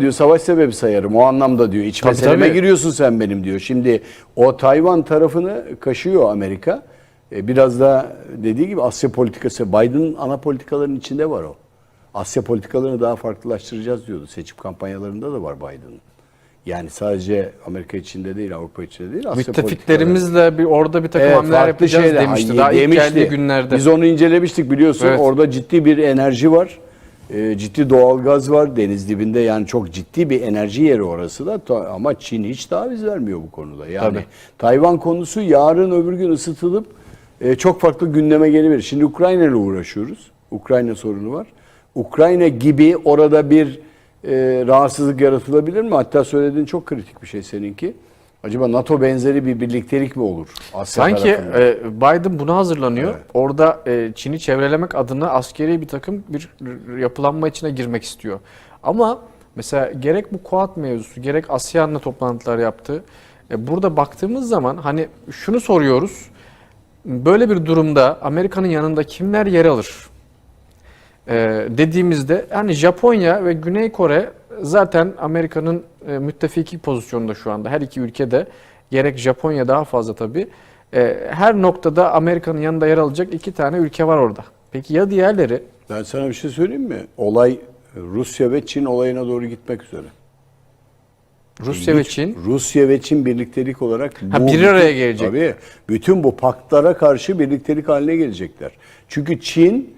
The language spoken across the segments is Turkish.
diyor savaş sebebi sayarım o anlamda diyor. İç Tabii, meseleme tabii. giriyorsun sen benim diyor. Şimdi o Tayvan tarafını kaşıyor Amerika. E, biraz da dediği gibi Asya politikası Biden'ın ana politikalarının içinde var o. Asya politikalarını daha farklılaştıracağız diyordu. Seçim kampanyalarında da var Biden'ın. Yani sadece Amerika içinde değil, Avrupa içinde değil. Asya. Müttefiklerimizle bir orada bir takım Evet, hamleler yapacağız şeyler. demişti. Daha ilk demişti. geldiği günlerde. Biz onu incelemiştik biliyorsun. Evet. Orada ciddi bir enerji var. Ee, ciddi doğal gaz var deniz dibinde. Yani çok ciddi bir enerji yeri orası da. Ama Çin hiç taviz vermiyor bu konuda. Yani Tabii. Tayvan konusu yarın öbür gün ısıtılıp e, çok farklı gündeme gelebilir. Şimdi Ukrayna ile uğraşıyoruz. Ukrayna sorunu var. Ukrayna gibi orada bir e, rahatsızlık yaratılabilir mi? Hatta söylediğin çok kritik bir şey seninki. Acaba NATO benzeri bir birliktelik mi olur? Asya Sanki tarafında? e, Biden buna hazırlanıyor. Orada e, Çin'i çevrelemek adına askeri bir takım bir yapılanma içine girmek istiyor. Ama mesela gerek bu Kuat mevzusu, gerek ASEAN'la toplantılar yaptı. E, burada baktığımız zaman hani şunu soruyoruz. Böyle bir durumda Amerika'nın yanında kimler yer alır? E, dediğimizde yani Japonya ve Güney Kore zaten Amerika'nın e, müttefiki pozisyonunda şu anda. Her iki ülkede gerek Japonya daha fazla tabii. E, her noktada Amerika'nın yanında yer alacak iki tane ülke var orada. Peki ya diğerleri? Ben sana bir şey söyleyeyim mi? Olay Rusya ve Çin olayına doğru gitmek üzere. Rusya ve. Çin. Rusya ve Çin birliktelik olarak Ha, bir araya gelecek. Tabii. Bütün bu paktlara karşı birliktelik haline gelecekler. Çünkü Çin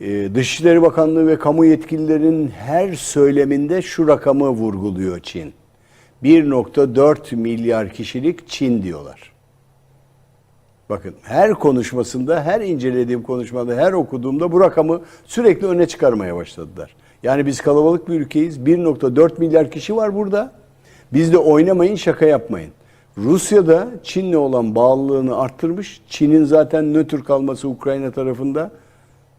Dışişleri Bakanlığı ve kamu yetkililerinin her söyleminde şu rakamı vurguluyor Çin. 1.4 milyar kişilik Çin diyorlar. Bakın her konuşmasında, her incelediğim konuşmada, her okuduğumda bu rakamı sürekli öne çıkarmaya başladılar. Yani biz kalabalık bir ülkeyiz. 1.4 milyar kişi var burada. Biz de oynamayın, şaka yapmayın. Rusya da Çin'le olan bağlılığını arttırmış. Çin'in zaten nötr kalması Ukrayna tarafında.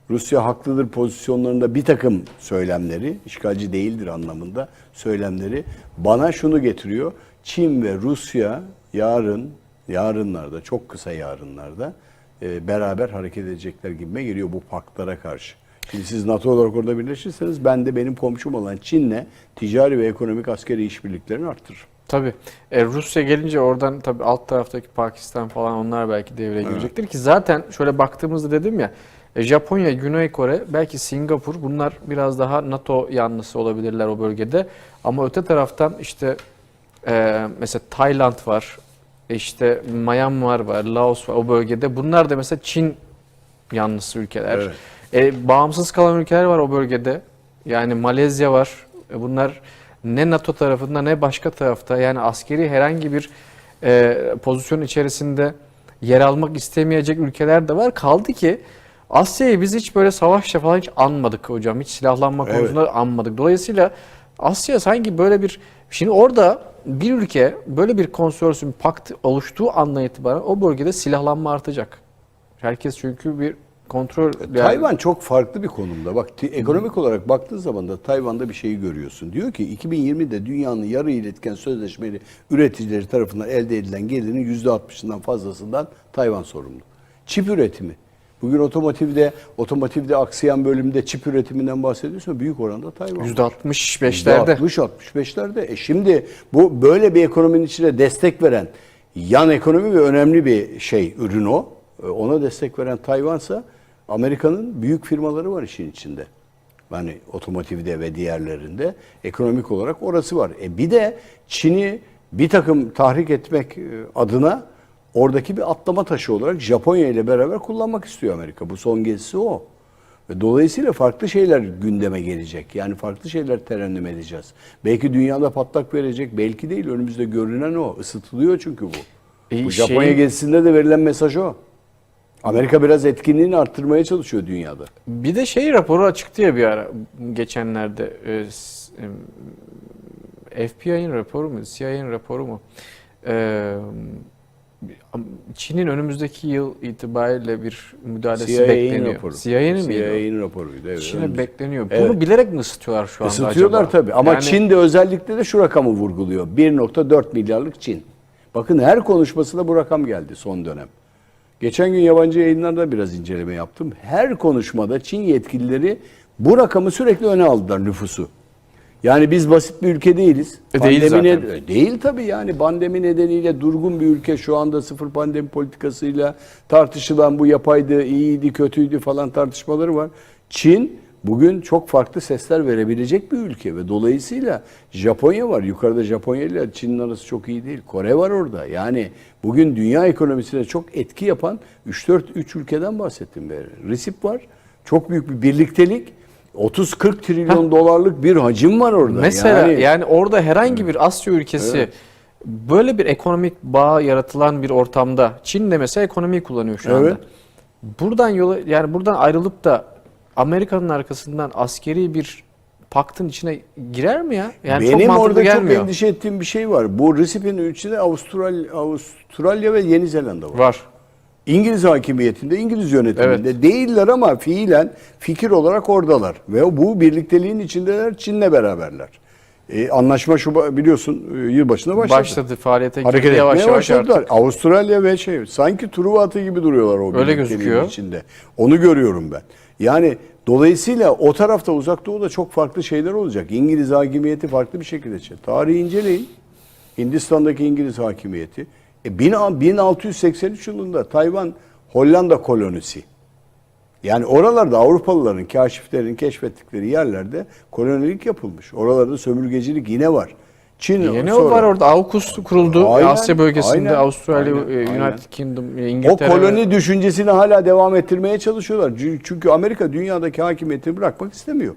Rusya haklıdır pozisyonlarında bir takım söylemleri, işgalci değildir anlamında söylemleri bana şunu getiriyor. Çin ve Rusya yarın, yarınlarda, çok kısa yarınlarda e, beraber hareket edecekler gibime geliyor bu paktlara karşı. Şimdi siz NATO olarak orada birleşirseniz ben de benim komşum olan Çin'le ticari ve ekonomik askeri işbirliklerini arttırırım. Tabii. E, Rusya gelince oradan tabii alt taraftaki Pakistan falan onlar belki devreye girecektir ki zaten şöyle baktığımızda dedim ya Japonya, Güney Kore, belki Singapur bunlar biraz daha NATO yanlısı olabilirler o bölgede. Ama öte taraftan işte e, mesela Tayland var, e, işte Myanmar var, Laos var o bölgede. Bunlar da mesela Çin yanlısı ülkeler. Evet. E, bağımsız kalan ülkeler var o bölgede. Yani Malezya var. E, bunlar ne NATO tarafında ne başka tarafta yani askeri herhangi bir e, pozisyon içerisinde yer almak istemeyecek ülkeler de var. Kaldı ki Asya'yı biz hiç böyle savaşla falan hiç anmadık hocam. Hiç silahlanma Evet. konusunda anmadık. Dolayısıyla Asya sanki böyle bir şimdi orada bir ülke böyle bir konsorsiyum pakt oluştuğu andan itibaren o bölgede silahlanma artacak. Herkes çünkü bir kontrol yani- Tayvan çok farklı bir konumda. Bak ekonomik olarak baktığın zaman da Tayvan'da bir şeyi görüyorsun. Diyor ki 2020'de dünyanın yarı iletken sözleşmeli üreticileri tarafından elde edilen gelirin %60'ından fazlasından Tayvan sorumlu. Çip üretimi. Bugün otomotivde otomotivde aksayan bölümde çip üretiminden bahsediyorsun. Büyük oranda Tayvan. %65'lerde. %60-65'lerde. E şimdi bu böyle bir ekonominin içine destek veren yan ekonomi ve önemli bir şey ürün o. E, Ona destek veren Tayvan'sa Amerika'nın büyük firmaları var işin içinde. Yani otomotivde ve diğerlerinde ekonomik olarak orası var. E bir de Çin'i bir takım tahrik etmek e, adına oradaki bir atlama taşı olarak Japonya ile beraber kullanmak istiyor Amerika. Bu son gezisi o. Ve dolayısıyla farklı şeyler gündeme gelecek. Yani farklı şeyler terennüm edeceğiz. Belki dünyada patlak verecek, belki değil. Önümüzde görünen o. Isıtılıyor çünkü bu. E, bu Japonya şeyin- gezisinde de verilen mesaj o. Amerika biraz etkinliğini arttırmaya çalışıyor dünyada. Bir de şey raporu çıktı ya bir ara geçenlerde e, e, FBI'nin raporu mu, CIA'nin raporu mu? E, Çin'in önümüzdeki yıl itibariyle bir müdahalesi CIA'nin bekleniyor. raporu. CIA'nin miydi? o? CIA'nin raporuydu. Evet, Çin'e bekleniyor. Evet. Bunu bilerek mi ısıtıyorlar şu anda Isıtıyorlar acaba? tabii ama Yani- Çin de özellikle de şu rakamı vurguluyor. 1.4 milyarlık Çin. Bakın her konuşmasında bu rakam geldi son dönem. Geçen gün yabancı yayınlarda biraz inceleme yaptım. Her konuşmada Çin yetkilileri bu rakamı sürekli öne aldılar nüfusu. Yani biz basit bir ülke değiliz. E, değil Pandemi zaten. ned- değil tabii yani pandemi nedeniyle durgun bir ülke şu anda sıfır pandemi politikasıyla tartışılan bu yapaydı, iyiydi, kötüydü falan tartışmaları var. Çin bugün çok farklı sesler verebilecek bir ülke ve dolayısıyla Japonya var. Yukarıda Japonya ile Çin'in arası çok iyi değil. Kore var orada. Yani bugün dünya ekonomisine çok etki yapan 3-4 3 ülkeden bahsettim ben. Resip var. Çok büyük bir birliktelik. 30-40 trilyon dolarlık bir hacim var orada. Mesela yani, yani, orada herhangi bir Asya ülkesi Evet. böyle bir ekonomik bağ yaratılan bir ortamda Çin de mesela ekonomiyi kullanıyor şu anda. Evet. Buradan yola yani buradan ayrılıp da Amerika'nın arkasından askeri bir paktın içine girer mi ya? Yani çok benim mantıklı orada gelmiyor. çok endişe ettiğim bir şey var. Bu Resip'in içinde Avustral, Avustralya ve Yeni Zelanda var. Var. İngiliz hakimiyetinde, İngiliz yönetiminde değiller ama fiilen fikir olarak oradalar. Ve bu birlikteliğin içindeler, Çin'le beraberler. E, anlaşma şu biliyorsun e, yılbaşında başladı. Başladı faaliyete Hareket girdi yavaş yavaş başladılar. artık. Avustralya ve şey sanki Truva atı gibi duruyorlar o Öyle gözüküyor. içinde. Onu görüyorum ben. Yani dolayısıyla o tarafta uzak doğuda çok farklı şeyler olacak. İngiliz hakimiyeti farklı bir şekilde. Tarihi inceleyin. Hindistan'daki İngiliz hakimiyeti. E, bin- 1683 yılında Tayvan Hollanda kolonisi. Yani oralarda Avrupalıların, kaşiflerin keşfettikleri yerlerde kolonilik yapılmış. Oralarda sömürgecilik yine var. Çin Yeni sonra- o var orada AUKUS kuruldu Aynen, Asya bölgesinde aynen, Avustralya, aynen, e, aynen. United Kingdom, e, O İngiltere. koloni düşüncesini hala devam ettirmeye çalışıyorlar. Çünkü Amerika dünyadaki hakimiyetini bırakmak istemiyor.